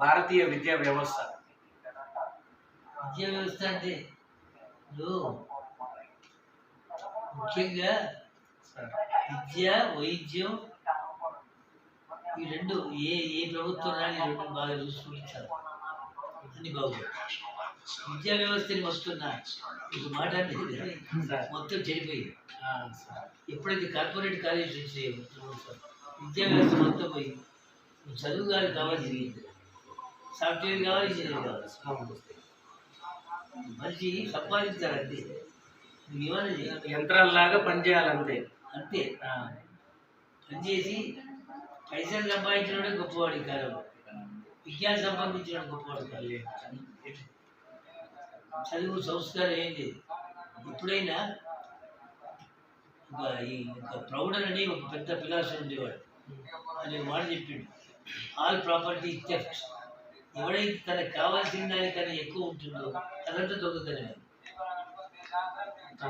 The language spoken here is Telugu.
భారతీయ విద్యా వ్యవస్థ. విద్యా వ్యవస్థ అంటే ముఖ్యంగా విద్య వైద్యం ఈ రెండు ఏ ఏ ప్రభుత్వం ఈ రెండు బాగా చూసుకుంటారు. అన్ని బాగుంది విద్యా వ్యవస్థని వస్తున్నా ఒక మాట అంటే మొత్తం చెడిపోయింది. ఎప్పుడైతే కార్పొరేట్ కాలేజ్ నుంచి విద్యా వ్యవస్థ మొత్తం పోయి చదువు కాదు కావాల్సింది సాఫ్ట్వేర్ కావాలి ఇంజనీర్ కావాలి అవును. మనిషి సంపాదించాలంటే నువ్వు ఏమైనా చేయాలి యంత్రాల్లాగా పనిచేయాలంతే. అంతే. పనిచేసి పైసలు సంపాదించడం గొప్పవాడి కాలం విజ్ఞానం సంపాదించడం గొప్పవాడు కాదు చదువు సంస్కారం ఏం లేదు. ఎప్పుడైనా ఒక ఈ ఒక ప్రౌఢన్ అని ఒక పెద్ద ఫిలాసఫర్ ఉండేవాడు. అని మాట చెప్పిండు. ఆల్ ప్రాపర్టీ థెఫ్ట్ ఎవడైతే తనకు కావాల్సిన దానికన్నా ఎక్కువ ఉంటుందో అదంతా దొంగతనం ఆ,